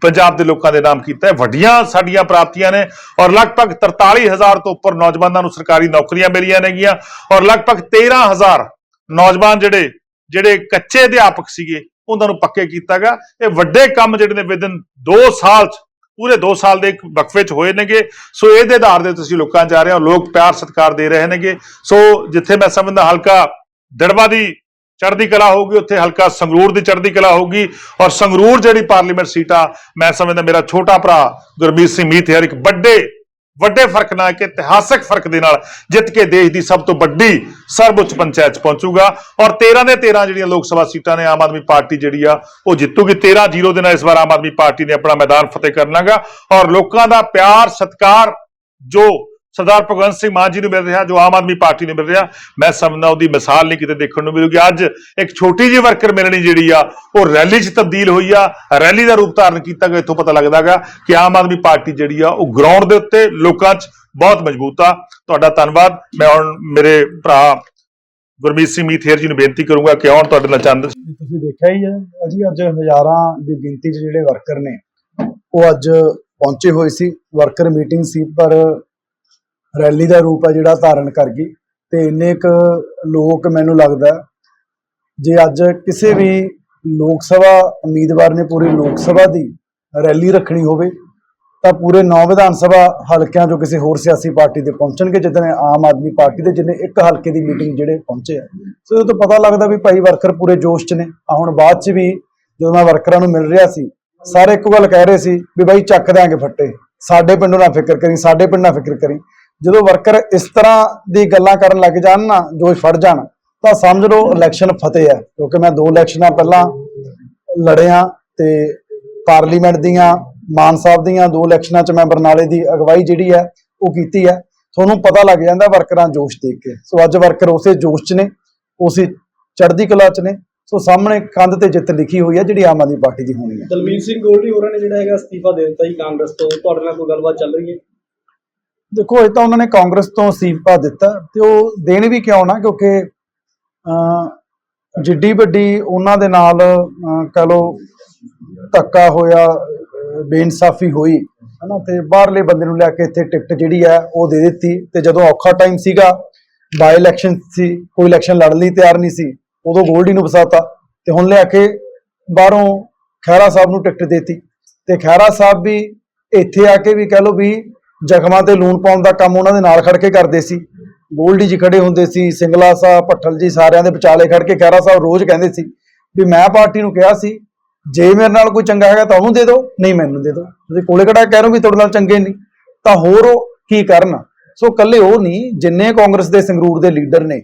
ਪੰਜਾਬ ਦੇ ਲੋਕਾਂ ਦੇ ਨਾਮ ਕੀਤਾ। ਵੱਡੀਆਂ ਸਾਡੀਆਂ ਪ੍ਰਾਪਤੀਆਂ ਨੇ ਔਰ ਲਗਭਗ 43000 ਤੋਂ ਉੱਪਰ ਨੌਜਵਾਨਾਂ ਨੂੰ ਸਰਕਾਰੀ ਨੌਕਰੀਆਂ ਮਿਲੀਆਂ ਨੇਗੀਆਂ ਔਰ ਲਗਭਗ 13000 ਨੌਜਵਾਨ ਜਿਹੜੇ ਜਿਹੜੇ ਕੱਚੇ ਅਧਿਆਪਕ ਸੀਗੇ, ਉਹਨਾਂ ਨੂੰ ਪੱਕੇ ਕੀਤਾ ਗਿਆ ਇਹ ਵੱਡੇ ਕੰਮ ਜਿਹੜੇ ਨੇ ਵਿਦਨ 2 ਸਾਲ ਚ, ਪੂਰੇ 2 ਸਾਲ ਦੇ ਇੱਕ ਵਕਫੇ ਚ ਹੋਏ ਨੇਗੇ। ਸੋ ਇਹਦੇ ਆਧਾਰ ਦੇ ਤੁਸੀਂ ਲੋਕਾਂ 'ਚ ਜਾ ਰਹੇ ਹੋ, ਲੋਕ ਪਿਆਰ ਸਤਿਕਾਰ ਦੇ ਰਹੇ ਨੇਗੇ। ਸੋ ਜਿੱਥੇ ਮੈਂ ਸਮਝਦਾ ਹਲਕਾ ਦੜਵਾ ਦੀ ਚੜ੍ਹਦੀ ਕਲਾ ਹੋਊਗੀ, ਉੱਥੇ ਹਲਕਾ ਸੰਗਰੂਰ ਦੀ ਚੜ੍ਹਦੀ ਕਲਾ ਹੋਊਗੀ। ਔਰ ਸੰਗਰੂਰ ਜਿਹੜੀ ਪਾਰਲੀਮੈਂਟ ਸੀਟ ਆ, ਮੈਂ ਸਮਝਦਾ ਮੇਰਾ ਛੋਟਾ ਭਰਾ ਗੁਰਮੀਤ ਸਿੰਘ ਮੀਤ ਯਾਰ ਇੱਕ ਵੱਡੇ ਵੱਡੇ ਫ਼ਰਕ ਨਾਲ ਇੱਕ ਇਤਿਹਾਸਕ ਫ਼ਰਕ ਦੇ ਨਾਲ ਜਿੱਤ ਕੇ ਦੇਸ਼ ਦੀ ਸਭ ਤੋਂ ਵੱਡੀ ਸਰਵਉੱਚ ਪੰਚਾਇਤ 'ਚ ਪਹੁੰਚੂਗਾ। ਔਰ 13 ਦੇ 13 ਜਿਹੜੀਆਂ ਲੋਕ ਸਭਾ ਸੀਟਾਂ ਨੇ ਆਮ ਆਦਮੀ ਪਾਰਟੀ ਜਿਹੜੀ ਆ, ਉਹ ਜਿੱਤੂਗੀ। 13-0 ਦੇ ਨਾਲ ਇਸ ਵਾਰ ਆਮ ਆਦਮੀ ਪਾਰਟੀ ਨੇ ਆਪਣਾ ਮੈਦਾਨ ਫਤਿਹ ਕਰਨਾਗਾ। ਔਰ ਲੋਕਾਂ ਦਾ ਪਿਆਰ, ਸਤਿਕਾਰ ਜੋ ਸਰਦਾਰ ਭਗਵੰਤ ਸਿੰਘ ਮਾਨ ਜੀ ਨੂੰ ਮਿਲ ਰਿਹਾ, ਜੋ ਆਮ ਆਦਮੀ ਪਾਰਟੀ ਨੂੰ ਮਿਲ ਰਿਹਾ। ਮੈਂ ਸਮਝਦਾ ਉਹਦੀ ਮਿਸਾਲ ਨਹੀਂ ਕਿਤੇ ਦੇਖਣ ਨੂੰ ਮਿਲੂਗੀ। ਅੱਜ ਇੱਕ ਛੋਟੀ ਜਿਹੀ ਵਰਕਰ ਮਿਲਣੀ ਜਿਹੜੀ ਆ, ਉਹ ਰੈਲੀ 'ਚ ਤਬਦੀਲ ਹੋਈ ਆ। ਰੈਲੀ ਦਾ ਰੂਪ ਧਾਰਨ ਕੀਤਾ ਗਿਆ, ਇੱਥੋਂ ਪਤਾ ਲੱਗਦਾਗਾ ਕਿ ਆਮ ਆਦਮੀ ਪਾਰਟੀ ਜਿਹੜੀ ਆ, ਉਹ ਗਰਾਊਂਡ ਦੇ ਉੱਤੇ ਲੋਕਾਂ 'ਚ ਬਹੁਤ ਮਜ਼ਬੂਤ ਆ। ਤੁਹਾਡਾ ਧੰਨਵਾਦ। ਮੈਂ ਹੁਣ ਮੇਰੇ ਭਰਾ ਗੁਰਮੀਤ ਸਿੰਘ ਮੀਥੇਰ ਜੀ ਨੂੰ ਬੇਨਤੀ ਕਰੂੰਗਾ ਕਿ ਆਉਣ ਤੁਹਾਡੇ ਨਾਲ ਚੰਦ ਤੁਸੀਂ ਦੇਖਿਆ ਹੀ ਹੈ ਅਜੀ ਅੱਜ ਹਜ਼ਾਰਾਂ ਦੀ ਗਿਣਤੀ 'ਚ ਜਿਹੜੇ ਵਰਕਰ ਨੇ, ਉਹ ਅੱਜ ਪਹੁੰਚੇ ਹੋਏ ਸੀ। ਵਰਕਰ ਮੀਟਿੰਗ ਸੀ ਪਰ ਰੈਲੀ ਦਾ ਰੂਪ ਹੈ ਜਿਹੜਾ ਧਾਰਨ ਕਰ ਗਈ ਤੇ ਇੰਨੇ ਕੁ ਲੋਕ ਮੈਨੂੰ ਲੱਗਦਾ ਜੇ ਅੱਜ ਕਿਸੇ ਵੀ ਲੋਕ ਸਭਾ ਉਮੀਦਵਾਰ ਨੇ ਪੂਰੀ ਲੋਕ ਸਭਾ ਦੀ ਰੈਲੀ ਰੱਖਣੀ ਹੋਵੇ, ਤਾਂ ਪੂਰੇ 9 ਵਿਧਾਨ ਸਭਾ ਹਲਕਿਆਂ ਚੋਂ ਕਿਸੇ ਹੋਰ ਸਿਆਸੀ ਪਾਰਟੀ ਦੇ ਪਹੁੰਚਣਗੇ ਜਿੱਦਣੇ ਆਮ ਆਦਮੀ ਪਾਰਟੀ ਦੇ ਜਿੰਨੇ ਇੱਕ ਹਲਕੇ ਦੀ ਮੀਟਿੰਗ ਜਿਹੜੇ ਪਹੁੰਚੇ ਆ। ਸੋ ਇਹ ਤੋਂ ਪਤਾ ਲੱਗਦਾ ਵੀ ਭਾਈ ਵਰਕਰ ਪੂਰੇ ਜੋਸ਼ 'ਚ ਨੇ। ਆ ਹੁਣ ਬਾਅਦ 'ਚ ਵੀ ਜਦੋਂ ਮੈਂ ਵਰਕਰਾਂ ਨੂੰ ਮਿਲ ਰਿਹਾ ਸੀ, ਸਾਰੇ ਇੱਕੋ ਗੱਲ ਕਹਿ ਰਹੇ ਸੀ ਵੀ ਬਾਈ ਚੱਕ ਦਿਆਂਗੇ ਫੱਟੇ। ਸਾਡੇ ਪਿੰਡੋਂ ਨਾ ਫਿਕਰ ਕਰੀ, ਸਾਡੇ ਪਿੰਡ ਨਾ ਫਿਕਰ ਕਰੀ। ਜਦੋਂ ਵਰਕਰ ਇਸ ਤਰ੍ਹਾਂ ਦੀ ਗੱਲਾਂ ਕਰਨ ਲੱਗ ਜਾਣ ਨਾ ਜੋਸ਼ ਫੜ ਜਾਣ, ਤਾਂ ਸਮਝ ਲਓ ਇਲੈਕਸ਼ਨ ਫਤਿਹ ਹੈ, ਕਿਉਂਕਿ ਮੈਂ ਦੋ ਇਲੈਕਸ਼ਨਾਂ ਪਹਿਲਾਂ ਲੜਿਆ ਤੇ ਪਾਰਲੀਮੈਂਟ ਦੀਆਂ, ਮਾਨ ਸਾਹਿਬ ਦੀਆਂ ਦੋ ਇਲੈਕਸ਼ਨਾਂ 'ਚ ਮੈਂ ਬਰਨਾਲੇ ਦੀ ਅਗਵਾਈ ਜਿਹੜੀ ਹੈ, ਉਹ ਕੀਤੀ ਹੈ। ਤੁਹਾਨੂੰ ਪਤਾ ਲੱਗ ਜਾਂਦਾ ਵਰਕਰਾਂ ਜੋਸ਼ ਦੇਖ ਕੇ। ਸੋ ਅੱਜ ਵਰਕਰ ਉਸੇ ਜੋਸ਼ 'ਚ ਨੇ, ਉਸੇ ਚੜ੍ਹਦੀ ਕਲਾ 'ਚ ਨੇ, ਸੋ ਸਾਹਮਣੇ ਕੰਧ ਤੇ ਜਿੱਤ ਲਿਖੀ ਹੋਈ ਹੈ, ਜਿਹੜੀ ਆਮ ਆਦਮੀ ਪਾਰਟੀ ਦੀ ਹੋਣੀ ਹੈ। ਦਲਵੀਰ ਸਿੰਘ ਗੋਲਡੀ ਹੋਰਾਂ ਨੇ ਜਿਹੜਾ ਹੈਗਾ ਅਸਤੀਫਾ ਦੇ ਦਿੱਤਾ ਜੀ ਕਾਂਗਰਸ ਤੋਂ। ਤੁਹਾਡੇ ਨਾਲ ਕੋਈ ਗੱਲਬਾਤ ਚੱਲ ਰਹੀ ਹੈ? ਦੇਖੋ ਇਹ ਤਾਂ ਉਹਨਾਂ ਨੇ ਕਾਂਗਰਸ ਤੋਂ ਅਸਤੀਫਾ ਦਿੱਤਾ ਤੇ ਉਹ ਦੇਣ ਵੀ ਕਿਉਂ ਨਾ ਕਿਉਂਕਿ ਅਹ, ਜਿੱਡੀ ਵੱਡੀ ਉਹਨਾਂ ਦੇ ਨਾਲ ਅਹ, ਕਹ ਲੋ ਧੱਕਾ ਹੋਇਆ ਬੇਇਨਸਾਫੀ ਹੋਈ ਹਨਾ ਤੇ ਬਾਹਰਲੇ ਬੰਦੇ ਨੂੰ ਲਿਆ ਕੇ ਇੱਥੇ ਟਿਕਟ ਜਿਹੜੀ ਹੈ ਉਹ ਦੇ ਦਿੱਤੀ ਤੇ ਜਦੋਂ ਔਖਾ ਟਾਈਮ ਸੀਗਾ ਬਾਈ ਇਲੈਕਸ਼ਨ ਸੀ ਕੋਈ ਇਲੈਕਸ਼ਨ ਲੜਨ ਲਈ ਤਿਆਰ ਨਹੀਂ ਸੀ ਉਦੋਂ ਗੋਲਡੀ ਨੂੰ ਫਸਾਤਾ ਤੇ ਹੁਣ ਲਿਆ ਕੇ ਬਾਹਰੋਂ ਖਹਿਰਾ ਸਾਹਿਬ ਨੂੰ ਟਿਕਟ ਦੇਤੀ ਤੇ ਖਹਿਰਾ ਸਾਹਿਬ ਵੀ ਇੱਥੇ ਆ ਕੇ ਵੀ ਕਹ ਲੋ ਵੀ ਜ਼ਖਮਾਂ ਤੇ ਲੂਣ ਪਾਉਣ ਦਾ ਕੰਮ ਉਹਨਾਂ ਦੇ ਨਾਲ ਖੜ ਕੇ ਕਰਦੇ ਸੀ। ਗੋਲਡੀ ਜੀ ਖੜੇ ਹੁੰਦੇ ਸੀ, ਸਿੰਗਲਾ ਸਾਹਿਬ, ਭੱਠਲ ਜੀ ਸਾਰਿਆਂ ਦੇ ਵਿਚਾਲੇ ਖੜ ਕੇ ਖਹਿਰਾ ਸਾਹਿਬ ਰੋਜ਼ ਕਹਿੰਦੇ ਸੀ ਵੀ ਮੈਂ ਪਾਰਟੀ ਨੂੰ ਕਿਹਾ ਸੀ, ਜੇ ਮੇਰੇ ਨਾਲ ਕੋਈ ਚੰਗਾ ਹੈਗਾ ਤਾਂ ਉਹਨੂੰ ਦੇ ਦਿਓ, ਨਹੀਂ ਮੈਨੂੰ ਦੇ ਦਿਓ। ਤੁਸੀਂ ਕੋਲੇ ਖੜਾ ਕਹਿ ਰਹੇ ਹੋ ਵੀ ਤੁਹਾਡੇ ਨਾਲ ਚੰਗੇ ਨਹੀਂ। ਤਾਂ ਹੋਰ ਉਹ ਕੀ ਕਰਨ? ਸੋ ਕੱਲੇ ਉਹ ਨਹੀਂ, ਜਿੰਨੇ ਕਾਂਗਰਸ ਦੇ ਸੰਗਰੂਰ ਦੇ ਲੀਡਰ ਨੇ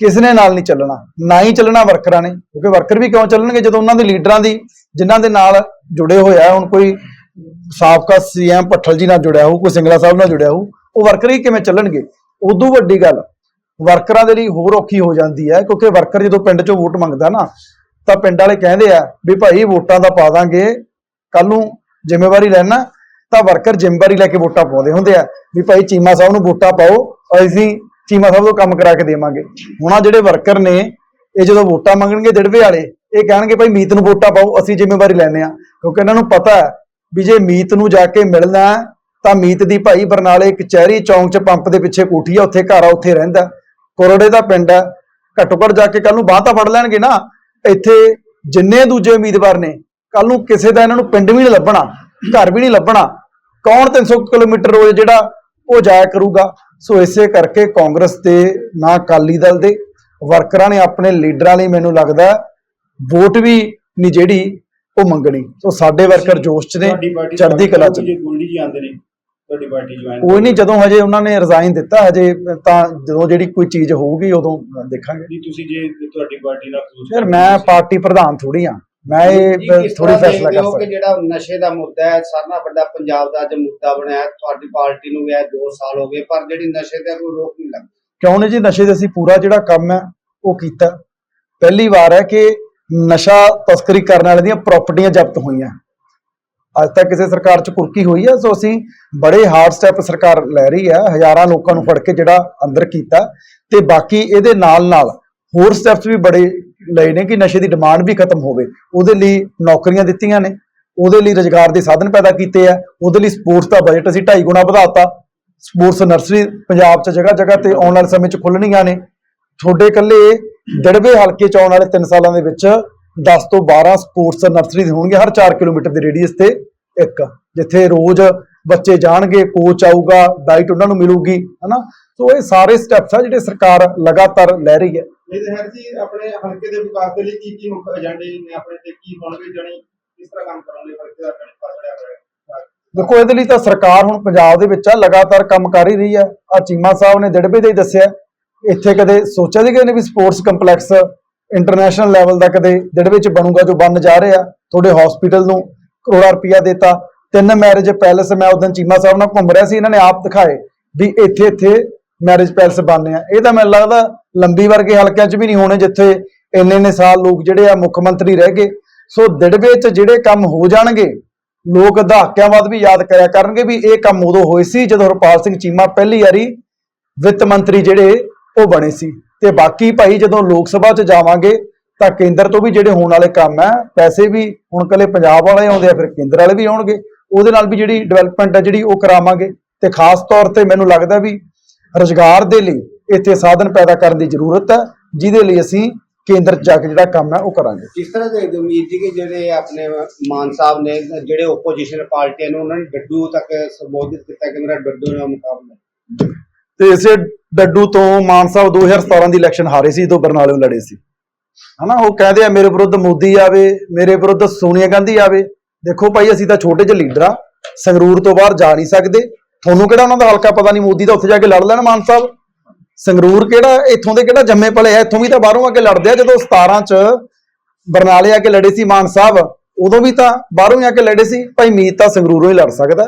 ਕਿਸ ਨਾਲ ਨਹੀਂ ਚੱਲਣਾ? ਨਾ ਹੀ ਚੱਲਣਾ ਵਰਕਰਾਂ ਨੇ, ਕਿਉਂਕਿ ਵਰਕਰ ਵੀ ਕਿਉਂ ਚੱਲਣਗੇ ਜਦੋਂ ਉਹਨਾਂ ਦੇ ਲੀਡਰਾਂ ਦੀ, ਜਿਨ੍ਹਾਂ ਦੇ ਨਾਲ ਜੁੜੇ ਹੋਇਆ ਹੁਣ ਕੋਈ ਸਾਬਕਾ ਸੀਐਮ ਭੱਠਲ ਜੀ ਨਾਲ ਜੁੜਿਆ ਹੋਊ, ਕੋਈ ਸਿੰਗਲਾ ਸਾਹਿਬ ਨਾਲ ਜੁੜਿਆ ਹੋਊ, ਉਹ ਵਰਕਰ ਹੀ ਕਿਵੇਂ ਚੱਲਣਗੇ? ਉਦੋਂ ਵੱਡੀ ਗੱਲ, ਵਰਕਰਾਂ ਦੇ ਲਈ ਹੋਰ ਔਖੀ ਹੋ ਜਾਂਦੀ ਹੈ, ਕਿਉਂਕਿ ਵਰਕਰ ਜਦੋਂ ਪਿੰਡ 'ਚੋਂ ਵੋਟ ਮੰਗਦਾ ਨਾ, ਤਾਂ ਪਿੰਡ ਵਾਲੇ ਕਹਿੰਦੇ ਆ ਵੀ ਭਾਈ ਵੋਟਾਂ ਦਾ ਪਾ ਦਾਂਗੇ ਕੱਲ ਨੂੰ ਜ਼ਿੰਮੇਵਾਰੀ ਲੈਣਾ, ਤਾਂ ਵਰਕਰ ਜ਼ਿੰਮੇਵਾਰੀ ਲੈ ਕੇ ਵੋਟਾਂ ਪਾਉਂਦੇ ਹੁੰਦੇ ਆ, ਵੀ ਭਾਈ ਚੀਮਾ ਸਾਹਿਬ ਨੂੰ ਵੋਟਾਂ ਪਾਓ, ਅਸੀਂ ਚੀਮਾ ਸਾਹਿਬ ਤੋਂ ਕੰਮ ਕਰਾ ਕੇ ਦੇਵਾਂਗੇ। ਹੁਣ ਆ ਜਿਹੜੇ ਵਰਕਰ ਨੇ, ਇਹ ਜਦੋਂ ਵੋਟਾਂ ਮੰਗਣਗੇ ਦਿੜਵੇ ਵਾਲੇ, ਇਹ ਕਹਿਣਗੇ ਭਾਈ ਮੀਤ ਨੂੰ ਵੋਟਾਂ ਪਾਓ, ਅਸੀਂ ਜ਼ਿੰਮੇਵਾਰੀ ਲੈਣੇ ਆ ਕਿਉਂਕਿ ਇਹਨਾਂ ਨੂੰ ਪਤਾ ਹੈ ਵੀ ਜੇ ਮੀਤ ਨੂੰ ਜਾ ਕੇ ਮਿਲਣਾ ਤਾਂ ਮੀਤ ਦੀ ਭਾਈ ਬਰਨਾਲੇ ਕਚਹਿਰੀ ਚੌਂਕ 'ਚ ਪੰਪ ਦੇ ਪਿੱਛੇ ਕੋਠੀ ਆ, ਉੱਥੇ ਘਰ ਆ, ਉੱਥੇ ਰਹਿੰਦਾ ਕੋਰੜੇ ਦਾ ਪਿੰਡ ਹੈ ਘੱਟੋ ਘੱਟ ਜਾ ਕੇ ਕੱਲ ਨੂੰ ਬਾਹ ਤਾਂ ਫੜ ਲੈਣਗੇ ਨਾ। ਇੱਥੇ ਜਿੰਨੇ ਦੂਜੇ ਉਮੀਦਵਾਰ ਨੇ ਕੱਲ ਨੂੰ ਕਿਸੇ ਦਾ ਇਹਨਾਂ ਨੂੰ ਪਿੰਡ ਵੀ ਨਹੀਂ ਲੱਭਣਾ, ਘਰ ਵੀ ਨਹੀਂ ਲੱਭਣਾ। ਕੌਣ 300 ਕਿਲੋਮੀਟਰ ਰੋਜ਼ ਜਿਹੜਾ ਉਹ ਜਾਇਆ ਕਰੂਗਾ? ਸੋ ਇਸੇ ਕਰਕੇ ਕਾਂਗਰਸ ਦੇ ਨਾ ਅਕਾਲੀ ਦਲ ਦੇ ਵਰਕਰਾਂ ਨੇ, ਆਪਣੇ ਲੀਡਰਾਂ ਲਈ ਮੈਨੂੰ ਲੱਗਦਾ ਵੋਟ ਵੀ ਨਹੀਂ ਜਿਹੜੀ ਉਹ ਮੰਗਣੀ। ਸੋ ਸਾਡੇ ਵਰਕਰ ਜੋਸ਼ 'ਚ ਨੇ ਚੜ੍ਹਦੀ ਕਲਾ 'ਚ ਨੇ। ਜੇ ਗੋਲਡੀ ਜੀ ਆਉਂਦੇ ਨੇ ਤੁਹਾਡੀ ਪਾਰਟੀ ਜੁਆਇਨ ਕੋਈ ਨਹੀਂ ਜਦੋਂ ਹਜੇ ਉਹਨਾਂ ਨੇ ਰਿਜ਼ਾਈਨ ਦਿੱਤਾ ਹਜੇ ਤਾਂ ਜਦੋਂ ਜਿਹੜੀ ਕੋਈ ਚੀਜ਼ ਹੋਊਗੀ ਉਦੋਂ ਦੇਖਾਂਗੇ। ਜੀ ਤੁਸੀਂ ਜੇ ਤੁਹਾਡੀ ਪਾਰਟੀ ਨਾਲ close ਫਿਰ ਮੈਂ ਪਾਰਟੀ ਪ੍ਰਧਾਨ ਥੋੜੀ ਆ ਮੈਂ ਇਹ ਥੋੜੀ ਫੈਸਲਾ ਕਰ ਸਕਦਾ। ਜਿਹੜਾ ਨਸ਼ੇ ਦਾ ਮੁੱਦਾ ਹੈ ਨਾਲੋਂ ਵੱਡਾ ਪੰਜਾਬ ਦਾ ਅੱਜ ਮੁੱਦਾ ਬਣਿਆ। ਤੁਹਾਡੀ ਪਾਰਟੀ ਨੂੰ ਗਿਆ 2 ਸਾਲ ਹੋ ਗਏ ਪਰ ਜਿਹੜੀ ਨਸ਼ੇ ਤੇ ਕੋਈ ਰੋਕ ਨਹੀਂ ਲੱਗਦੀ। ਕਿਉਂ ਨਹੀਂ ਜੀ? ਨਸ਼ੇ ਦੇ ਅਸੀਂ ਪੂਰਾ ਜਿਹੜਾ ਕੰਮ ਹੈ ਉਹ ਕੀਤਾ। ਪਹਿਲੀ ਵਾਰ ਹੈ ਕਿ ਨਸ਼ਾ ਤਸਕਰੀ ਕਰਨ ਵਾਲੇ ਦੀਆਂ ਪ੍ਰਾਪਰਟੀਆਂ ਜ਼ਬਤ ਹੋਈਆਂ। ਅੱਜ ਤੱਕ ਕਿਸੇ ਸਰਕਾਰ 'ਚ ਕੁਰਕੀ ਹੋਈ ਹੈ ਸੋ ਅਸੀਂ ਬੜੇ ਹਾਰਡ ਸਟੈਪ ਸਰਕਾਰ ਲੈ ਰਹੀ ਹੈ ਹਜ਼ਾਰਾਂ ਲੋਕਾਂ ਨੂੰ ਫੜ ਕੇ ਜਿਹੜਾ ਅੰਦਰ ਕੀਤਾ ਤੇ ਬਾਕੀ ਇਹਦੇ ਨਾਲ ਨਾਲ ਹੋਰ ਸਟੈਪਸ ਵੀ ਬੜੇ ਲਏ ਨੇ ਕਿ ਨਸ਼ੇ ਦੀ ਡਿਮਾਂਡ ਵੀ ਖਤਮ ਹੋਵੇ। ਉਹਦੇ ਲਈ ਨੌਕਰੀਆਂ ਦਿੱਤੀਆਂ ਨੇ, ਉਹਦੇ ਲਈ ਰੋਜ਼ਗਾਰ ਦੇ ਸਾਧਨ ਪੈਦਾ ਕੀਤੇ ਆ, ਉਹਦੇ ਲਈ ਸਪੋਰਟਸ ਦਾ ਬਜਟ ਅਸੀਂ 2.5 ਗੁਣਾ ਵਧਾਤਾ। ਸਪੋਰਟਸ ਨਰਸਰੀ ਪੰਜਾਬ 'ਚ ਜਗ੍ਹਾ ਜਗ੍ਹਾ ਤੇ ਆਉਣ ਵਾਲੇ ਸਮੇਂ 'ਚ ਖੁੱਲਣੀਆਂ ਨੇ। ਤੁਹਾਡੇ ਇਕੱਲੇ ਦੜਵੇ ਹਲਕੇ 'ਚ ਆਉਣ ਵਾਲੇ 3 ਸਾਲਾਂ ਦੇ ਵਿੱਚ 10 ਤੋਂ 12 ਸਪੋਰਟਸ ਨਰਸਰੀ ਹੋਣਗੇ ਹਰ 4 ਕਿਲੋਮੀਟਰ ਦੇ ਰੇਡੀਅਸ ਤੇ ਇੱਕ ਜਿੱਥੇ ਰੋਜ਼ ਬੱਚੇ ਜਾਣਗੇ ਕੋਚ ਆਊਗਾ ਡਾਈਟ ਉਹਨਾਂ ਨੂੰ ਮਿਲੂਗੀ ਹਨਾ? ਸੋ ਇਹ ਸਾਰੇ ਸਟੈਪਸ ਆ ਜਿਹੜੇ ਸਰਕਾਰ ਲਗਾਤਾਰ ਲੈ ਰਹੀ ਹੈ। ਇਹ ਹੈ ਜੀ ਆਪਣੇ ਹਲਕੇ ਦੇ ਵਿਕਾਸ ਦੇ ਲਈ ਕੀ ਕੀ ਮੁੱਖ ਏਜੰਡੇ ਨੇ ਆਪਣੇ ਤੇ ਕੀ ਹੋਣਗੇ ਜਣੀ ਕਿਸ ਤਰ੍ਹਾਂ ਕੰਮ ਕਰਾਂਗੇ ਹਲਕੇ ਦਾ ਗਣਿਤ ਪੜਿਆ ਹੋਇਆ ਦੇਖੋ ਇਹਦੇ ਲਈ ਤਾਂ ਸਰਕਾਰ ਹੁਣ ਪੰਜਾਬ ਦੇ ਵਿੱਚ ਆ ਲਗਾਤਾਰ ਕੰਮ ਕਰ ਹੀ ਰਹੀ ਆ ਆ ਚੀਮਾ ਸਾਹਿਬ ਨੇ ਦਿੜਬੇ ਦੇ ਹੀ ਦੱਸਿਆ। ਇੱਥੇ ਕਦੇ ਸੋਚਿਆ ਸੀ ਕਿ ਨੇ ਵੀ ਸਪੋਰਟਸ ਕੰਪਲੈਕਸ ਇੰਟਰਨੈਸ਼ਨਲ ਲੈਵਲ ਦਾ ਕਦੇ ਦਿੜਬੇ ਚ ਬਣੂਗਾ ਜੋ ਬਣ ਜਾ ਰਿਹਾ? ਤੁਹਾਡੇ ਹਸਪੀਟਲ ਨੂੰ ਕਰੋੜਾ ਰੁਪਇਆ ਦਿੱਤਾ। ਤਿੰਨ ਮੈਰਿਜ ਪੈਲੇਸ ਮੈਂ ਉਦੋਂ ਚੀਮਾ ਸਾਹਿਬ ਨਾਲ ਘੁੰਮ ਰਿਹਾ ਸੀ, ਇਹਨਾਂ ਨੇ ਆਪ ਦਿਖਾਏ ਵੀ ਇੱਥੇ ਇੱਥੇ ਮੈਰਿਜ ਪੈਲੇਸ ਬਣਨੇ ਆ। ਇਹ ਤਾਂ ਮੈਨੂੰ ਲੱਗਦਾ ਲੰਬੀ ਵਰਗੇ ਹਲਕਿਆਂ 'ਚ ਵੀ ਨਹੀਂ ਹੋਣੇ ਜਿੱਥੇ ਇੰਨੇ ਇੰਨੇ ਸਾਲ ਲੋਕ ਜਿਹੜੇ ਆ ਮੁੱਖ ਮੰਤਰੀ ਰਹਿ ਗਏ। ਸੋ ਦਿੜਬੇ 'ਚ ਜਿਹੜੇ ਕੰਮ ਹੋ ਜਾਣਗੇ, ਲੋਕ ਦਹਾਕਿਆਂ ਬਾਅਦ ਵੀ ਯਾਦ ਕਰਿਆ ਕਰਨਗੇ ਵੀ ਇਹ ਕੰਮ ਉਦੋਂ ਹੋਏ ਸੀ ਜਦੋਂ ਹਰਪਾਲ ਸਿੰਘ ਚੀਮਾ ਪਹਿਲੀ ਵਾਰੀ ਵਿੱਤ ਮੰਤਰੀ ਜਿਹੜੇ ਉਹ ਬਣੇ ਸੀ। ਤੇ ਬਾਕੀ ਭਾਈ ਜਦੋਂ ਲੋਕ ਸਭਾ 'ਚ ਜਾਵਾਂਗੇ ਤਾਂ ਕੇਂਦਰ ਤੋਂ ਵੀ ਜਿਹੜੇ ਹੋਣ ਵਾਲੇ ਕੰਮ ਹੈ ਪੈਸੇ ਵੀ ਹੁਣ ਕੱਲੇ ਪੰਜਾਬ ਵਾਲੇ ਆਉਂਦੇ ਆ ਫਿਰ ਕੇਂਦਰ ਵਾਲੇ ਵੀ ਆਉਣਗੇ। ਉਹਦੇ ਨਾਲ ਵੀ ਜਿਹੜੀ ਡਿਵੈਲਪਮੈਂਟ ਹੈ ਜਿਹੜੀ ਉਹ ਕਰਾਵਾਂਗੇ। ਤੇ ਖਾਸ ਤੌਰ ਤੇ ਮੈਨੂੰ ਲੱਗਦਾ ਵੀ ਰੁਜ਼ਗਾਰ ਦੇ ਲਈ ਇੱਥੇ ਸਾਧਨ ਪੈਦਾ ਕਰਨ ਦੀ ਜ਼ਰੂਰਤ ਹੈ ਜਿਹਦੇ ਲਈ ਅਸੀਂ ਕੇਂਦਰ ਜਾ ਕੇ ਜਿਹੜਾ ਕੰਮ ਹੈ ਉਹ ਕਰਾਂਗੇ। ਕਿਸ ਤਰ੍ਹਾਂ ਦੇ ਉਮੀਦ ਜੀ ਕਿ ਜਿਹੜੇ ਆਪਣੇ ਮਾਨ ਸਾਹਿਬ ਨੇ ਜਿਹੜੇ ਓਪੋਜੀਸ਼ਨ ਪਾਰਟੀਆਂ ਨੂੰ ਉਹਨਾਂ ਨੇ ਡੱਡੂ ਤੱਕ ਸੰਬੋਧਿਤ ਕੀਤਾ ਕਿ ਮੇਰਾ ਡੱਡੂ ਨਾਲ ਮੁਕਾਬਲਾ ਤੇ ਇਸੇ ਡੱਡੂ ਤੋਂ ਮਾਨ ਸਾਹਿਬ 2017 ਦੀ ਇਲੈਕਸ਼ਨ ਹਾਰੇ ਸੀ, ਜਦੋਂ ਬਰਨਾਲਿਓਂ ਲੜੇ ਸੀ। ਹਨਾ, ਉਹ ਕਹਿੰਦੇ ਆ, ਮੇਰੇ ਵਿਰੁੱਧ ਮੋਦੀ ਆਵੇ, ਮੇਰੇ ਵਿਰੁੱਧ ਸੋਨੀਆ ਗਾਂਧੀ ਆਵੇ। ਦੇਖੋ ਭਾਈ, ਅਸੀਂ ਤਾਂ ਛੋਟੇ ਜਿਹੇ ਲੀਡਰ ਆ, ਸੰਗਰੂਰ ਤੋਂ ਬਾਹਰ ਜਾ ਨਹੀਂ ਸਕਦੇ। ਤੁਹਾਨੂੰ ਕਿਹੜਾ ਉਹਨਾਂ ਦਾ ਹਲਕਾ ਪਤਾ ਨਹੀਂ, ਮੋਦੀ ਤਾਂ ਉੱਥੇ ਜਾ ਕੇ ਲੜ ਲੈਣ ਮਾਨ ਸਾਹਿਬ। ਸੰਗਰੂਰ ਕਿਹੜਾ, ਇੱਥੋਂ ਦੇ ਕਿਹੜਾ ਜੰਮੇ ਪਲੇ ਆ, ਇੱਥੋਂ ਵੀ ਤਾਂ ਬਾਹਰੋਂ ਆ ਕੇ ਲੜਦੇ ਆ। ਜਦੋਂ 17 ਚ ਬਰਨਾਲੇ ਆ ਕੇ ਲੜੇ ਸੀ ਮਾਨ ਸਾਹਿਬ, ਉਦੋਂ ਵੀ ਤਾਂ ਬਾਹਰੋਂ ਹੀ ਆ ਕੇ ਲੜੇ ਸੀ। ਭਾਈ, ਮੀਤ ਤਾਂ ਸੰਗਰੂਰੋਂ ਹੀ ਲੜ ਸਕਦਾ।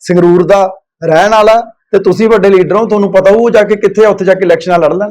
ਸੰਗਰੂਰ ਦਾ ਰਹਿਣ ਵਾਲਾ ਤੇ ਤੁਸੀਂ ਵੱਡੇ ਲੀਡਰ ਹੋ, ਤੁਹਾਨੂੰ ਪਤਾ ਉਹ ਜਾ ਕੇ ਕਿੱਥੇ ਆ, ਉੱਥੇ ਜਾ ਕੇ ਇਲੈਕਸ਼ਨਾਂ ਲੜ ਲੈਣ